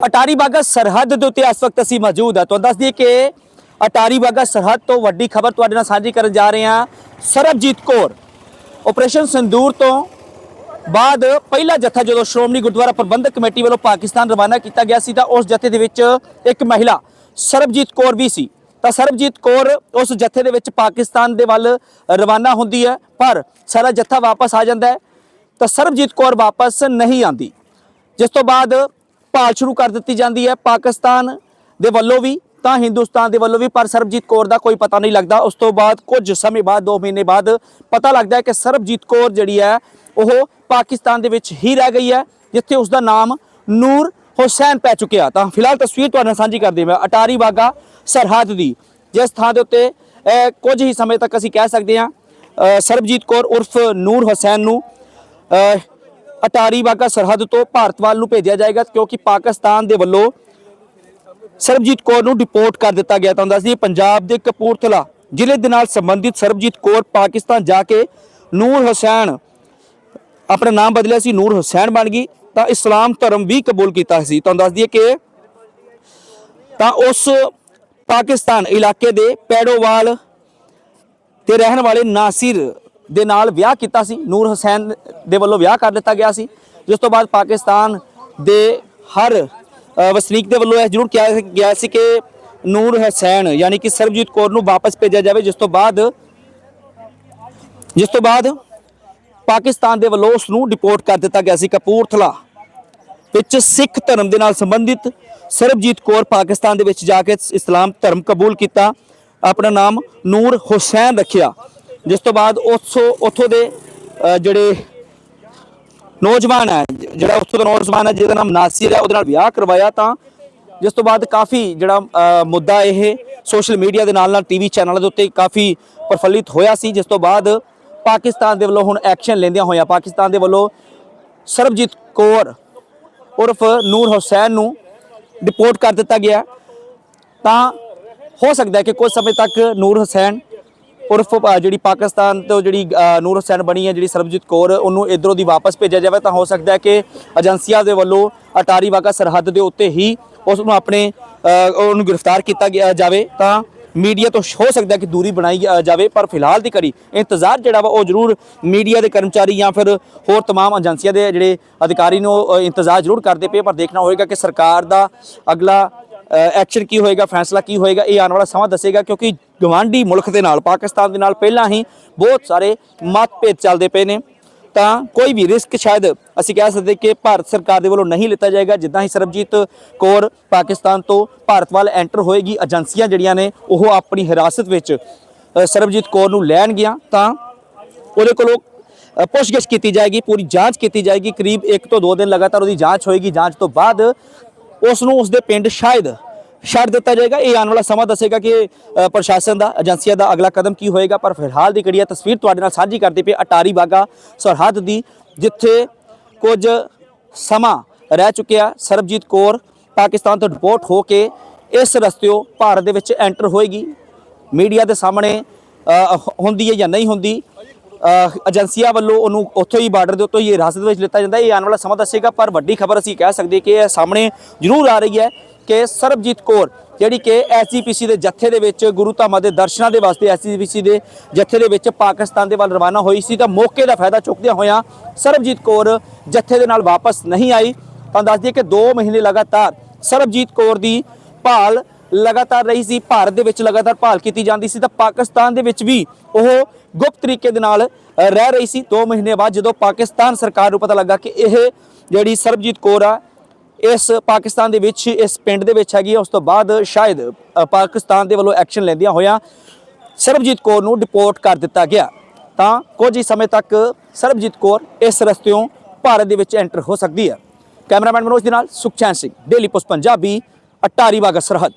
ਅਟਾਰੀ ਬਾਗਾ ਸਰਹੱਦ ਦੇ ਉੱਤੇ ਇਸ ਵਕਤ ਅਸੀਂ ਮੌਜੂਦ ਹਾਂ। ਤੁਹਾਨੂੰ ਦੱਸ ਦਈਏ ਕਿ ਅਟਾਰੀ ਬਾਗਾ ਸਰਹੱਦ ਤੋਂ ਵੱਡੀ ਖਬਰ ਤੁਹਾਡੇ ਨਾਲ ਸਾਂਝੀ ਕਰਨ ਜਾ ਰਹੇ ਹਾਂ। ਸਰਬਜੀਤ ਕੌਰ ਆਪਰੇਸ਼ਨ ਸੰਦੂਰ ਤੋਂ ਬਾਅਦ ਪਹਿਲਾ ਜੱਥਾ ਜਦੋਂ ਸ਼੍ਰੋਮਣੀ ਗੁਰਦੁਆਰਾ ਪ੍ਰਬੰਧਕ ਕਮੇਟੀ ਵੱਲੋਂ ਪਾਕਿਸਤਾਨ ਰਵਾਨਾ ਕੀਤਾ ਗਿਆ ਸੀ ਤਾਂ ਉਸ ਜੱਥੇ ਦੇ ਵਿੱਚ ਇੱਕ ਮਹਿਲਾ ਸਰਬਜੀਤ ਕੌਰ ਵੀ ਸੀ। ਤਾਂ ਸਰਬਜੀਤ ਕੌਰ ਉਸ ਜੱਥੇ ਦੇ ਵਿੱਚ ਪਾਕਿਸਤਾਨ ਦੇ ਵੱਲ ਰਵਾਨਾ ਹੁੰਦੀ ਹੈ, ਪਰ ਸਾਰਾ ਜੱਥਾ ਵਾਪਸ ਆ ਜਾਂਦਾ ਹੈ। ਤਾਂ ਸਰਬਜੀਤ ਕੌਰ ਵਾਪਸ ਨਹੀਂ ਆਂਦੀ ਜਿਸ ਤੋਂ ਬਾਅਦ ਭਾਲ ਸ਼ੁਰੂ ਕਰ ਦਿੱਤੀ ਜਾਂਦੀ ਹੈ ਪਾਕਿਸਤਾਨ ਦੇ ਵੱਲੋਂ ਵੀ, ਤਾਂ ਹਿੰਦੁਸਤਾਨ ਦੇ ਵੱਲੋਂ ਵੀ, ਪਰ ਸਰਬਜੀਤ ਕੌਰ ਦਾ ਕੋਈ ਪਤਾ ਨਹੀਂ ਲੱਗਦਾ। ਉਸ ਤੋਂ ਬਾਅਦ ਕੁਝ ਸਮੇਂ ਬਾਅਦ 2 ਮਹੀਨੇ ਬਾਅਦ ਪਤਾ ਲੱਗਦਾ ਹੈ ਕਿ ਸਰਬਜੀਤ ਕੌਰ ਜਿਹੜੀ ਹੈ, ਉਹ ਪਾਕਿਸਤਾਨ ਦੇ ਵਿੱਚ ਹੀ ਰਹਿ ਗਈ ਹੈ, ਜਿੱਥੇ ਉਸ ਦਾ ਨਾਮ ਨੂਰ ਹੁਸੈਨ ਪੈ ਚੁੱਕਿਆ। ਤਾਂ ਫਿਲਹਾਲ ਤਸਵੀਰ ਤੁਹਾਡੇ ਨਾਲ ਸਾਂਝੀ ਕਰਦੇ ਮੈਂ ਅਟਾਰੀ ਬਾਗਾ ਸਰਹੱਦ ਦੀ, ਜਿਸ ਥਾਂ ਦੇ ਉੱਤੇ ਕੁਝ ਹੀ ਸਮੇਂ ਤੱਕ ਅਸੀਂ ਕਹਿ ਸਕਦੇ ਹਾਂ ਸਰਬਜੀਤ ਕੌਰ ਉਰਫ ਨੂਰ ਹੁਸੈਨ ਨੂੰ ਅਟਾਰੀ ਬਾਗਾ ਸਰਹੱਦ ਤੋਂ ਭਾਰਤ ਵੱਲ ਨੂੰ ਭੇਜਿਆ ਜਾਏਗਾ ਕਿਉਂਕਿ ਪਾਕਿਸਤਾਨ ਦੇ ਵੱਲੋਂ ਸਰਬਜੀਤ ਕੌਰ ਨੂੰ ਡਿਪੋਰਟ ਕਰ ਦਿੱਤਾ ਗਿਆ ਤਾਂ ਦੱਸ ਪੰਜਾਬ ਦੇ ਕਪੂਰਥਲਾ ਜ਼ਿਲ੍ਹੇ ਦੇ ਨਾਲ ਸੰਬੰਧਿਤ ਸਰਬਜੀਤ ਕੌਰ ਪਾਕਿਸਤਾਨ ਜਾ ਕੇ ਨੂਰ ਹੁਸੈਨ, ਆਪਣਾ ਨਾਮ ਬਦਲਿਆ ਸੀ, ਨੂਰ ਹੁਸੈਨ ਬਣ ਗਈ ਤਾਂ ਇਸਲਾਮ ਧਰਮ ਵੀ ਕਬੂਲ ਕੀਤਾ ਸੀ। ਤੁਹਾਨੂੰ ਦੱਸ ਦਈਏ ਕਿ ਤਾਂ ਉਸ ਪਾਕਿਸਤਾਨ ਇਲਾਕੇ ਦੇ ਪੈੜੋਵਾਲ ਤੇ ਰਹਿਣ ਵਾਲੇ ਨਾਸਿਰ ਦੇ ਨਾਲ ਵਿਆਹ ਕੀਤਾ ਸੀ। ਨੂਰ ਹੁਸੈਨ ਦੇ ਵੱਲੋਂ ਵਿਆਹ ਕਰ ਦਿੱਤਾ ਗਿਆ ਸੀ। ਜਿਸ ਤੋਂ ਬਾਅਦ ਪਾਕਿਸਤਾਨ ਦੇ ਹਰ ਵਸਨੀਕ ਦੇ ਵੱਲੋਂ ਇਹ ਜ਼ਰੂਰ ਕਿਹਾ ਗਿਆ ਸੀ ਕਿ ਨੂਰ ਹੁਸੈਨ ਯਾਨੀ ਕਿ ਸਰਬਜੀਤ ਕੌਰ ਨੂੰ ਵਾਪਸ ਭੇਜਿਆ ਜਾਵੇ। ਜਿਸ ਤੋਂ ਬਾਅਦ, ਜਿਸ ਤੋਂ ਬਾਅਦ ਪਾਕਿਸਤਾਨ ਦੇ ਵੱਲੋਂ ਉਸ ਨੂੰ ਡਿਪੋਰਟ ਕਰ ਦਿੱਤਾ ਗਿਆ ਸੀ ਕਪੂਰਥਲਾ, ਵਿੱਚ ਸਿੱਖ ਧਰਮ ਦੇ ਨਾਲ ਸੰਬੰਧਿਤ ਸਰਬਜੀਤ ਕੌਰ ਪਾਕਿਸਤਾਨ ਦੇ ਵਿੱਚ ਜਾ ਕੇ ਇਸਲਾਮ ਧਰਮ ਕਬੂਲ ਕੀਤਾ। ਆਪਣਾ ਨਾਮ ਨੂਰ ਹੁਸੈਨ ਰੱਖਿਆ। ਜਿਸ ਤੋਂ ਬਾਅਦ ਉਥੋਂ ਉਥੋਂ ਦੇ ਜਿਹੜੇ ਨੌਜਵਾਨ ਹੈ, ਜਿਹੜਾ ਉੱਥੋਂ ਦਾ ਨੌਜਵਾਨ ਹੈ, ਜਿਹਦਾ ਨਾਮ ਨਾਸਿਰ ਹੈ, ਉਹਦੇ ਨਾਲ ਵਿਆਹ ਕਰਵਾਇਆ ਤਾਂ ਜਿਸ ਤੋਂ ਬਾਅਦ ਕਾਫੀ ਜਿਹੜਾ ਮੁੱਦਾ ਇਹ ਸੋਸ਼ਲ ਮੀਡੀਆ ਦੇ ਨਾਲ ਨਾਲ ਟੀਵੀ ਚੈਨਲਾਂ ਦੇ ਉੱਤੇ ਕਾਫੀ ਪ੍ਰਫੁੱਲਿਤ ਹੋਇਆ ਸੀ, ਜਿਸ ਤੋਂ ਬਾਅਦ ਪਾਕਿਸਤਾਨ ਦੇ ਵੱਲੋਂ ਹੁਣ ਐਕਸ਼ਨ ਲੈਂਦਿਆਂ ਹੋਇਆ ਪਾਕਿਸਤਾਨ ਦੇ ਵੱਲੋਂ ਸਰਬਜੀਤ ਕੌਰ ਉਰਫ ਨੂਰ ਹੁਸੈਨ ਨੂੰ ਡਿਪੋਰਟ ਕਰ ਦਿੱਤਾ ਗਿਆ। ਤਾਂ ਹੋ ਸਕਦਾ ਹੈ ਕਿ ਕੁਝ ਸਮੇਂ ਤੱਕ ਨੂਰ ਹੁਸੈਨ ਉਰਫ ਅ, ਜਿਹੜੀ ਪਾਕਿਸਤਾਨ ਤੋਂ ਜਿਹੜੀ ਅ, ਨੂਰ ਹੁਸੈਨ ਬਣੀ ਹੈ ਜਿਹੜੀ ਸਰਬਜੀਤ ਕੌਰ ਉਹਨੂੰ ਇਧਰੋਂ ਦੀ ਵਾਪਸ ਭੇਜਿਆ ਜਾਵੇ ਤਾਂ ਹੋ ਸਕਦਾ ਹੈ ਕਿ ਏਜੰਸੀਆਂ ਦੇ ਵੱਲੋਂ ਅਟਾਰੀ ਵਾਗਾ ਸਰਹੱਦ ਦੇ ਉੱਤੇ ਹੀ ਉਸ ਨੂੰ ਆਪਣੇ ਅ, ਉਹਨੂੰ ਗ੍ਰਿਫਤਾਰ ਕੀਤਾ ਗਿਆ ਜਾਵੇ ਤਾਂ ਮੀਡੀਆ ਤੋਂ ਹੋ ਸਕਦਾ ਹੈ ਕਿ ਦੂਰੀ ਬਣਾਈ ਅ, ਜਾਵੇ ਪਰ ਫਿਲਹਾਲ ਦੀ ਕੜੀ ਇੰਤਜ਼ਾਰ ਜਿਹੜਾ ਵਾ ਉਹ ਜ਼ਰੂਰ ਮੀਡੀਆ ਦੇ ਕਰਮਚਾਰੀ ਜਾਂ ਫਿਰ ਹੋਰ तमाम ਏਜੰਸੀਆਂ ਦੇ ਜਿਹੜੇ ਅਧਿਕਾਰੀ ਨੂੰ ਅ, ਇੰਤਜ਼ਾਰ ਜ਼ਰੂਰ ਕਰਦੇ ਪਏ ਪਰ ਦੇਖਣਾ ਹੋਏਗਾ ਕਿ ਸਰਕਾਰ ਦਾ ਅਗਲਾ ਐਕਸ਼ਨ ਕੀ ਹੋਏਗਾ ਫੈਸਲਾ ਕੀ ਹੋਏਗਾ ਇਹ ਆਉਣ ਵਾਲਾ ਸਮਾਂ ਦੱਸੇਗਾ ਕਿਉਂਕਿ ਗਵਾਂਢੀ ਮੁਲਕ ਦੇ ਨਾਲ, ਪਾਕਿਸਤਾਨ ਦੇ ਨਾਲ ਪਹਿਲਾਂ ਹੀ ਬਹੁਤ ਸਾਰੇ ਮਤਭੇਦ ਚੱਲਦੇ ਪਏ ਨੇ। ਤਾਂ ਕੋਈ ਵੀ ਰਿਸਕ ਸ਼ਾਇਦ ਅਸੀਂ ਕਹਿ ਸਕਦੇ ਕਿ ਭਾਰਤ ਸਰਕਾਰ ਦੇ ਵੱਲੋਂ ਨਹੀਂ ਲਿੱਤਾ ਜਾਏਗਾ। ਜਿੱਦਾਂ ਹੀ ਸਰਬਜੀਤ ਕੌਰ ਪਾਕਿਸਤਾਨ ਤੋਂ ਭਾਰਤ ਵੱਲ ਐਂਟਰ ਹੋਏਗੀ, ਏਜੰਸੀਆਂ ਜਿਹੜੀਆਂ ਨੇ, ਉਹ ਆਪਣੀ ਹਿਰਾਸਤ ਵਿੱਚ ਸਰਬਜੀਤ ਕੌਰ ਨੂੰ ਲੈਣਗੀਆਂ ਤਾਂ ਉਹਦੇ ਕੋਲੋਂ ਪੁੱਛਗਿੱਛ ਕੀਤੀ ਜਾਏਗੀ, ਪੂਰੀ ਜਾਂਚ ਕੀਤੀ ਜਾਏਗੀ। ਕਰੀਬ 1 ਤੋਂ 2 ਦਿਨ ਲਗਾਤਾਰ ਉਹਦੀ ਜਾਂਚ ਹੋਏਗੀ। ਜਾਂਚ ਤੋਂ ਬਾਅਦ ਉਸ ਨੂੰ ਉਸਦੇ ਪਿੰਡ ਸ਼ਾਇਦ ਛੱਡ ਦਿੱਤਾ ਜਾਏਗਾ। ਇਹ ਆਉਣ ਵਾਲਾ ਸਮਾਂ ਦੱਸੇਗਾ ਕਿ ਪ੍ਰਸ਼ਾਸਨ ਦਾ, ਏਜੰਸੀਆਂ ਦਾ ਅਗਲਾ ਕਦਮ ਕੀ ਹੋਏਗਾ। ਪਰ ਫਿਲਹਾਲ ਦੀ ਘੜੀ ਇਹ ਤਸਵੀਰ ਤੁਹਾਡੇ ਨਾਲ ਸਾਂਝੀ ਕਰਦੇ ਪਏ ਅਟਾਰੀ ਬਾਗਾ ਸਰਹੱਦ ਦੀ, ਜਿੱਥੇ ਕੁਝ ਸਮਾਂ ਰਹਿ ਚੁੱਕਿਆ ਸਰਬਜੀਤ ਕੌਰ ਪਾਕਿਸਤਾਨ ਤੋਂ ਰਿਪੋਰਟ ਹੋ ਕੇ ਇਸ ਰਸਤਿਓਂ ਭਾਰਤ ਦੇ ਵਿੱਚ ਐਂਟਰ ਹੋਏਗੀ। ਮੀਡੀਆ ਦੇ ਸਾਹਮਣੇ ਹੁੰਦੀ ਹੈ ਜਾਂ ਨਹੀਂ ਹੁੰਦੀ ਏਜੰਸੀਆਂ ਵੱਲੋਂ ਉਹਨੂੰ ਉੱਥੋਂ ਹੀ ਬਾਰਡਰ ਦੇ ਉੱਤੋਂ ਹੀ ਹਿਰਾਸਤ ਵਿੱਚ ਲਿੱਤਾ ਜਾਂਦਾ। ਇਹ ਆਉਣ ਵਾਲਾ ਸਮਾਂ ਦੱਸੇਗਾ, ਪਰ ਵੱਡੀ ਖਬਰ ਅਸੀਂ ਕਹਿ ਸਕਦੇ ਕਿ ਇਹ ਸਾਹਮਣੇ ਜ਼ਰੂਰ ਆ ਰਹੀ ਹੈ ਕਿ ਸਰਬਜੀਤ ਕੌਰ, ਜਿਹੜੀ ਕਿ ਐਸਜੀਪੀਸੀ ਦੇ ਜੱਥੇ ਦੇ ਵਿੱਚ ਗੁਰੂ ਧਾਮਾਂ ਦੇ ਦਰਸ਼ਨਾਂ ਦੇ ਵਾਸਤੇ ਐਸਜੀਪੀਸੀ ਦੇ ਜੱਥੇ ਦੇ ਵਿੱਚ ਪਾਕਿਸਤਾਨ ਦੇ ਵੱਲ ਰਵਾਨਾ ਹੋਈ ਸੀ, ਤਾਂ ਮੌਕੇ ਦਾ ਫਾਇਦਾ ਚੁੱਕਦਿਆਂ ਹੋਇਆਂ ਸਰਬਜੀਤ ਕੌਰ ਜੱਥੇ ਦੇ ਨਾਲ ਵਾਪਸ ਨਹੀਂ ਆਈ। ਤਾਂ ਦੱਸ ਦਈਏ ਕਿ 2 ਮਹੀਨੇ ਲਗਾਤਾਰ ਸਰਬਜੀਤ ਕੌਰ ਦੀ ਭਾਲ ਲਗਾਤਾਰ ਰਹੀ ਸੀ, ਭਾਰਤ ਦੇ ਵਿੱਚ ਲਗਾਤਾਰ ਭਾਲ ਕੀਤੀ ਜਾਂਦੀ ਸੀ, ਤਾਂ ਪਾਕਿਸਤਾਨ ਦੇ ਵਿੱਚ ਵੀ ਉਹ ਗੁਪਤ ਤਰੀਕੇ ਦੇ ਨਾਲ ਰਹਿ ਰਹੀ ਸੀ। 2 ਮਹੀਨੇ ਬਾਅਦ ਜਦੋਂ ਪਾਕਿਸਤਾਨ ਸਰਕਾਰ ਨੂੰ ਪਤਾ ਲੱਗਾ ਕਿ ਇਹ ਜਿਹੜੀ ਸਰਬਜੀਤ ਕੌਰ ਆ ਇਸ ਪਾਕਿਸਤਾਨ ਦੇ ਵਿੱਚ ਇਸ ਪਿੰਡ ਦੇ ਵਿੱਚ ਹੈਗੀ ਆ, ਉਸ ਤੋਂ ਬਾਅਦ ਸ਼ਾਇਦ ਪਾਕਿਸਤਾਨ ਦੇ ਵੱਲੋਂ ਐਕਸ਼ਨ ਲੈਂਦਿਆਂ ਹੋਇਆਂ ਸਰਬਜੀਤ ਕੌਰ ਨੂੰ ਡਿਪੋਰਟ ਕਰ ਦਿੱਤਾ ਗਿਆ। ਤਾਂ ਕੁਝ ਹੀ ਸਮੇਂ ਤੱਕ ਸਰਬਜੀਤ ਕੌਰ ਇਸ ਰਸਤਿਓਂ ਭਾਰਤ ਦੇ ਵਿੱਚ ਐਂਟਰ ਹੋ ਸਕਦੀ ਹੈ ਕੈਮਰਾਮੈਨ ਮਨੋਜ ਦੇ ਨਾਲ ਸੁਖਚੈਨ ਸਿੰਘ ਡੇਲੀ ਪੋਸਟ ਪੰਜਾਬੀ ਅਟਾਰੀ ਵਾਗਾ ਸਰਹੱਦ।